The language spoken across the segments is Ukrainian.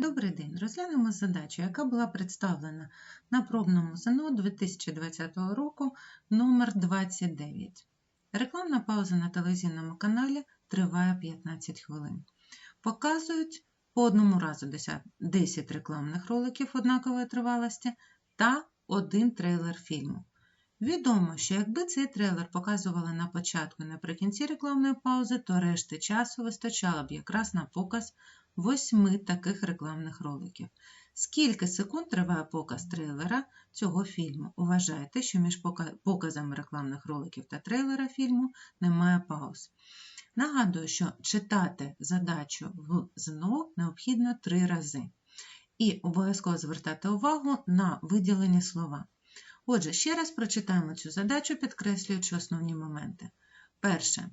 Добрий день. Розглянемо задачу, яка була представлена на пробному ЗНО 2020 року номер 29. Рекламна пауза на телевізійному каналі триває 15 хвилин. Показують по одному разу 10 рекламних роликів однакової тривалості та один трейлер фільму. Відомо, що якби цей трейлер показували на початку і наприкінці рекламної паузи, то решти часу вистачало б якраз на показ восьми таких рекламних роликів. Скільки секунд триває показ трейлера цього фільму? Вважайте, що між показами рекламних роликів та трейлера фільму немає пауз. Нагадую, що читати задачу в ЗНО необхідно три рази. І обов'язково звертати увагу на виділені слова. Отже, ще раз прочитаємо цю задачу, підкреслюючи основні моменти. Перше.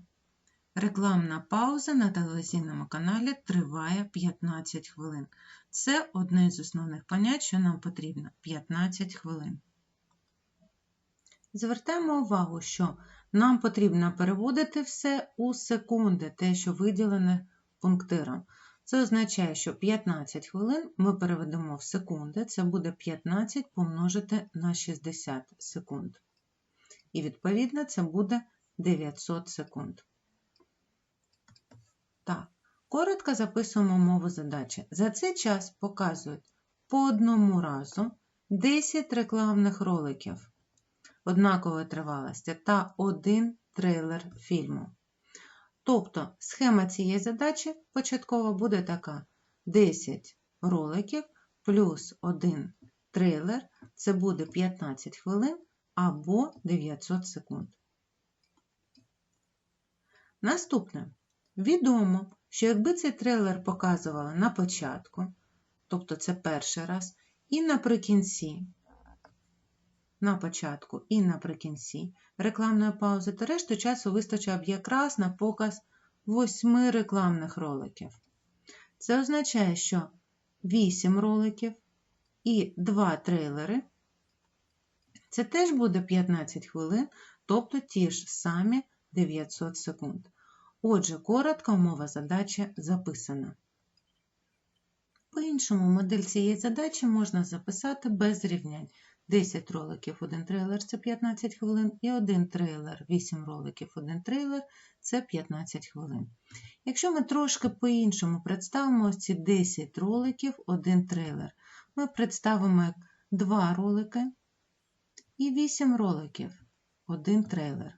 Рекламна пауза на телевізійному каналі триває 15 хвилин. Це одне з основних понять, що нам потрібно 15 хвилин. Звертаємо увагу, що нам потрібно переводити все у секунди, те, що виділене пунктиром. Це означає, що 15 хвилин ми переведемо в секунди, це буде 15 помножити на 60 секунд. І, відповідно, це буде 900 секунд. Так, коротко записуємо мову задачі. За цей час показують по одному разу 10 рекламних роликів однакової тривалості та один трейлер фільму. Тобто схема цієї задачі початково буде така: 10 роликів плюс 1 трейлер це буде 15 хвилин або 900 секунд. Наступне. Відомо, що якби цей трейлер показували на початку, тобто це перший раз, і наприкінці, на початку і наприкінці рекламної паузи, то решту часу вистачило б якраз на показ восьми рекламних роликів. Це означає, що 8 роликів і 2 трейлери це теж буде 15 хвилин, тобто ті ж самі 900 секунд. Отже, коротка умова задачі записана. По-іншому, модель цієї задачі можна записати без рівнянь. 10 роликів, один трейлер це 15 хвилин, і один трейлер, 8 роликів, один трейлер це 15 хвилин. Якщо ми трошки по-іншому представимо ці 10 роликів, один трейлер, ми представимо як 2 ролики і 8 роликів, один трейлер.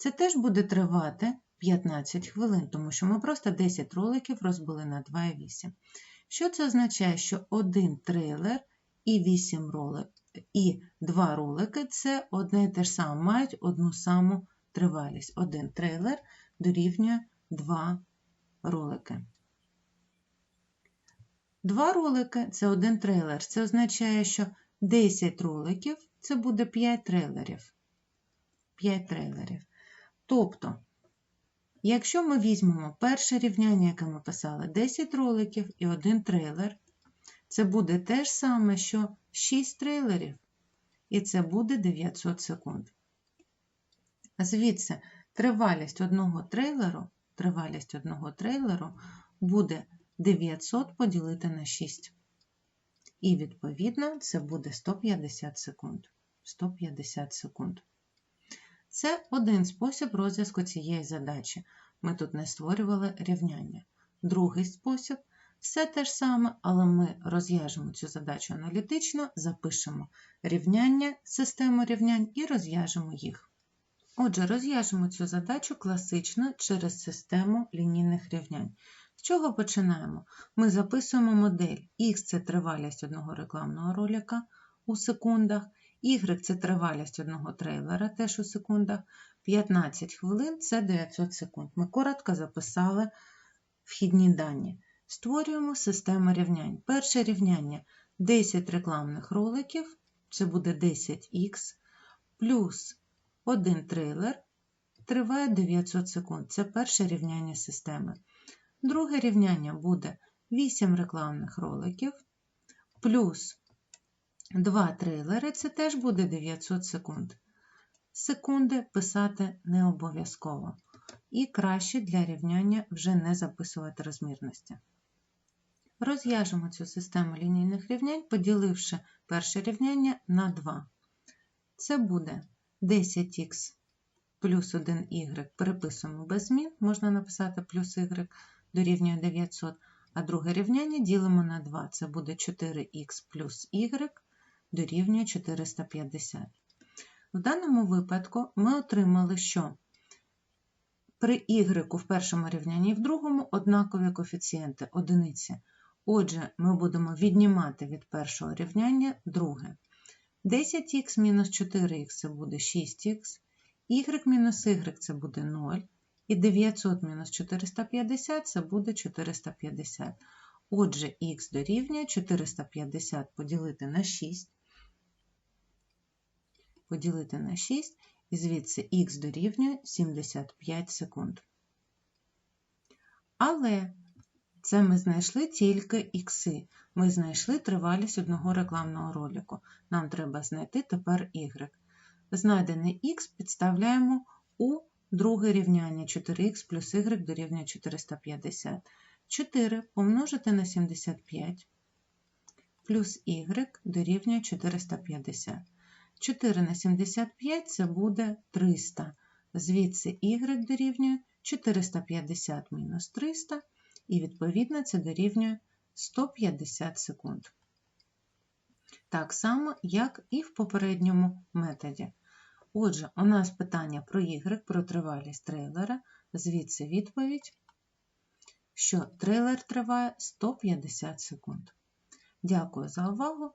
Це теж буде тривати 15 хвилин, тому що ми просто 10 роликів розбили на 2,8. Що це означає, що один трейлер і 8 роликів, і 2 ролики це одне і те ж саме, мають одну саму тривалість. Один трейлер дорівнює 2 ролики. Два ролики це один трейлер. Це означає, що 10 роликів це буде 5 трейлерів. 5 трейлерів. Тобто, якщо ми візьмемо перше рівняння, яке ми писали, 10 роликів і один трейлер, це буде те ж саме, що 6 трейлерів, і це буде 900 секунд. Звідси, тривалість одного трейлеру, тривалість одного трейлеру буде 900 поділити на 6. І, відповідно, це буде 150 секунд. 150 секунд. Це один спосіб розв'язку цієї задачі. Ми тут не створювали рівняння. Другий спосіб все те ж саме, але ми розв'яжемо цю задачу аналітично, запишемо рівняння, систему рівнянь і розв'яжемо їх. Отже, розв'яжемо цю задачу класично через систему лінійних рівнянь. З чого починаємо? Ми записуємо модель Х це тривалість одного рекламного ролика у секундах, Y це тривалість одного трейлера теж у секундах. 15 хвилин це 900 секунд. Ми коротко записали вхідні дані. Створюємо систему рівнянь. Перше рівняння 10 рекламних роликів, це буде 10х, плюс один трейлер триває 900 секунд. Це перше рівняння системи. Друге рівняння буде 8 рекламних роликів, плюс Два трейлери це теж буде 900 секунд. Секунди писати не обов'язково. І краще для рівняння вже не записувати розмірності. Розв'яжемо цю систему лінійних рівнянь, поділивши перше рівняння на 2. Це буде 10х плюс 1y переписуємо без змін, можна написати плюс y дорівнює 900, а друге рівняння ділимо на 2. Це буде 4х плюс y дорівнює 450. В даному випадку ми отримали, що при y в першому рівнянні і в другому однакові коефіцієнти одиниці. Отже, ми будемо віднімати від першого рівняння друге. 10х мінус 4х це буде 6х, y мінус y це буде 0, і 900 мінус 450 це буде 450. Отже, х дорівнює 450 поділити на 6, поділити на 6, і звідси х дорівнює 75 секунд. Але це ми знайшли тільки ікси. Ми знайшли тривалість одного рекламного ролику. Нам треба знайти тепер y. Знайдений х підставляємо у друге рівняння 4х плюс y дорівнює 450. 4 помножити на 75 плюс y дорівнює 450. 4 на 75 це буде 300. Звідси y дорівнює 450 мінус 300, і відповідно це дорівнює 150 секунд. Так само, як і в попередньому методі. Отже, у нас питання про y, про тривалість трейлера, звідси відповідь, що трейлер триває 150 секунд. Дякую за увагу!